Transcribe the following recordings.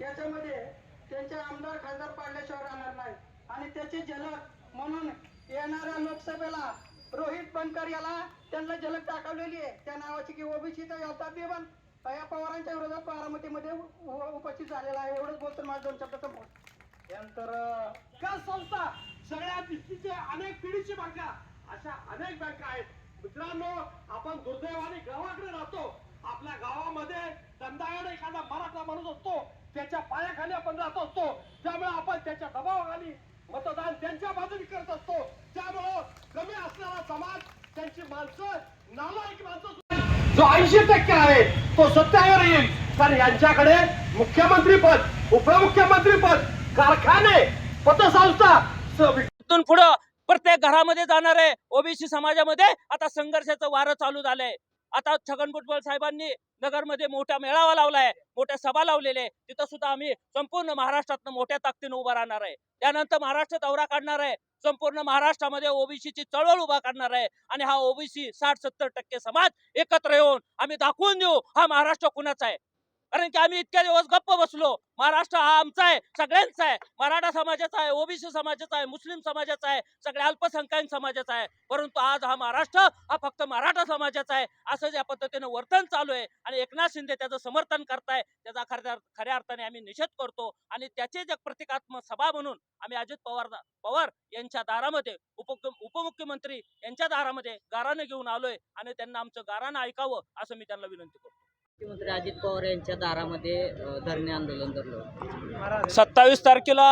याच्यामध्ये त्यांचे आमदार खासदार पाडल्याशिवाय राहणार नाही. आणि त्याची झलक म्हणून येणाऱ्या लोकसभेला रोहित बनकर याला त्यांना झलक दाखवलेली आहे. त्या नावाची की ओबीसीचा योद्धा बी पण या पवारांच्या विरोधात बारामतीमध्ये उपस्थित झालेला आहे. एवढंच बोलतो माझं दोन शब्द संपवतो यानंतर विकास संस्था सगळ्या दिसतीचे अनेक पिढीची बँका अशा अनेक बँका आहेत. मित्रांनो आपण दुर्दैवाने गावाकडे राहतो. आपल्या गावामध्ये दंडायड एखादा मराठा माणूस असतो. त्याच्या पायाखाली आपण राहत असतो. त्यामुळे आपण त्याच्या दबावाखाली मतदान त्यांच्या बाजूने करत असतो. त्यामुळं कमी असणारा समाज त्यांची माणसं नालायक माणसं जो ऐंशी टक्के आहे तो सत्यावर येईल. कारण यांच्याकडे मुख्यमंत्री पद उपमुख्यमंत्री पद कारखाने पतसंस्था स- इथून पुढं प्रत्येक घरामध्ये जाणार आहे ओबीसी समाजामध्ये आता संघर्षाचं वारं चालू झालंय. आता छगन भुजबळ साहेबांनी नगरमध्ये मोठा मेळावा लावलाय मोठ्या सभा लावलेल्या आहे तिथं सुद्धा आम्ही संपूर्ण महाराष्ट्रातनं मोठ्या ताकदीनं उभा राहणार आहे. त्यानंतर महाराष्ट्र दौरा काढणार आहे. संपूर्ण महाराष्ट्रामध्ये ओबीसीची चळवळ उभा करणार आहे. आणि हा ओबीसी साठ सत्तर टक्के समाज एकत्र येऊन आम्ही दाखवून देऊ हा महाराष्ट्र कुणाचा आहे? कारण की आम्ही इतक्या दिवस गप्प बसलो. महाराष्ट्र हा आमचा आहे सगळ्यांचा आहे. मराठा समाजाचा आहे ओबीसी समाजाचा आहे मुस्लिम समाजाचा आहे सगळ्या अल्पसंख्याक समाजाचा आहे. परंतु आज हा महाराष्ट्र हा फक्त मराठा समाजाचा आहे असं ज्या पद्धतीनं वर्तन चालू आहे आणि एकनाथ शिंदे त्याचं समर्थन करताय त्याचा खऱ्या खऱ्या अर्थाने आम्ही निषेध करतो आणि त्याचे जे प्रतिकात्मक सभा म्हणून आम्ही अजित पवार पवार यांच्या दारामध्ये उप उपमुख्यमंत्री यांच्या दारामध्ये गारानं घेऊन आलोय आणि त्यांना आमचं गारानं ऐकावं असं मी त्यांना विनंती करतो. मुख्यमंत्री अजित पवार यांच्या दारामध्ये धरणे आंदोलन धरलं सत्तावीस तारखेला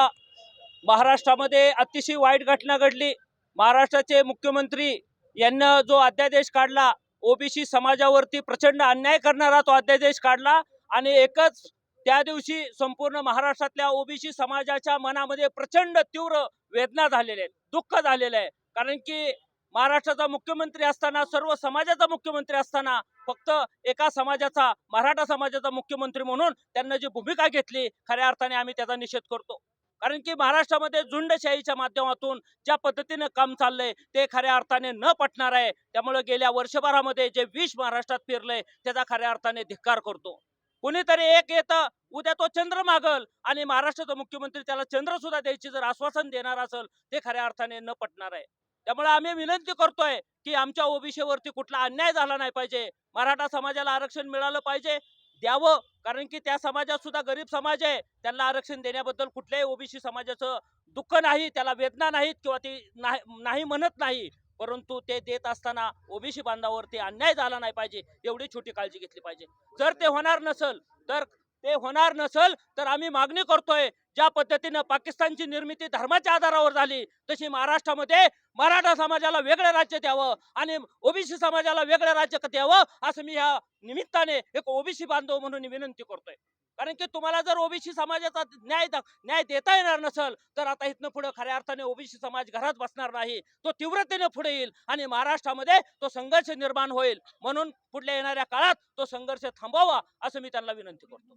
महाराष्ट्रामध्ये अतिशय वाईट घटना घडली. महाराष्ट्राचे मुख्यमंत्री यांना जो अध्यादेश काढला ओबीसी समाजावरती प्रचंड अन्याय करणारा तो अध्यादेश काढला आणि एकच त्या दिवशी संपूर्ण महाराष्ट्रातल्या ओबीसी समाजाच्या मनामध्ये प्रचंड तीव्र वेदना झालेल्या आहेत दुःख झालेलं आहे. कारण की महाराष्ट्राचा मुख्यमंत्री असताना सर्व समाजाचा मुख्यमंत्री असताना फक्त एका समाजाचा मराठा समाजाचा मुख्यमंत्री म्हणून त्यांना जी भूमिका घेतली खऱ्या अर्थाने आम्ही त्याचा निषेध करतो. कारण की महाराष्ट्रामध्ये झुंडशाहीच्या माध्यमातून ज्या पद्धतीनं काम चाललंय ते खऱ्या अर्थाने न पटणार आहे. त्यामुळे गेल्या वर्षभरामध्ये जे विष महाराष्ट्रात फिरलंय त्याचा खऱ्या अर्थाने धिक्कार करतो. कुणीतरी एक येतं उद्या तो चंद्र मागल आणि महाराष्ट्राचा मुख्यमंत्री त्याला चंद्र सुद्धा द्यायची जर आश्वासन देणार असेल ते खऱ्या अर्थाने न पटणार आहे. त्यामुळे आम्ही विनंती करतोय की आमच्या ओबीसीवरती कुठला अन्याय झाला नाही पाहिजे. मराठा समाजाला आरक्षण मिळालं पाहिजे द्यावं. कारण की त्या समाजात सुद्धा गरीब समाज आहे. त्यांना आरक्षण देण्याबद्दल कुठल्याही ओबीसी समाजाचं दुःख नाही त्याला वेदना नाहीत किंवा ती नाही नाही म्हणत नाही. परंतु ते देत असताना ओबीसी बांधावरती अन्याय झाला नाही पाहिजे एवढी छोटी काळजी घेतली पाहिजे. जर ते होणार नसल तर ते होणार नसल तर आम्ही मागणी करतोय ज्या पद्धतीनं पाकिस्तानची निर्मिती धर्माच्या आधारावर झाली तशी महाराष्ट्रामध्ये मराठा समाजाला वेगळं राज्य द्यावं आणि ओबीसी समाजाला वेगळं राज्य द्यावं असं मी ह्या निमित्ताने एक ओबीसी बांधव म्हणून विनंती करतोय. कारण की तुम्हाला जर ओबीसी समाजाचा न्याय न्याय देता येणार नसेल तर आता इथनं पुढे खऱ्या अर्थाने ओबीसी समाज घरात बसणार नाही. तो तीव्रतेने पुढे येईल आणि महाराष्ट्रामध्ये तो संघर्ष निर्माण होईल. म्हणून पुढल्या येणाऱ्या काळात तो संघर्ष थांबवावा असं मी त्यांना विनंती करतो.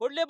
पुढले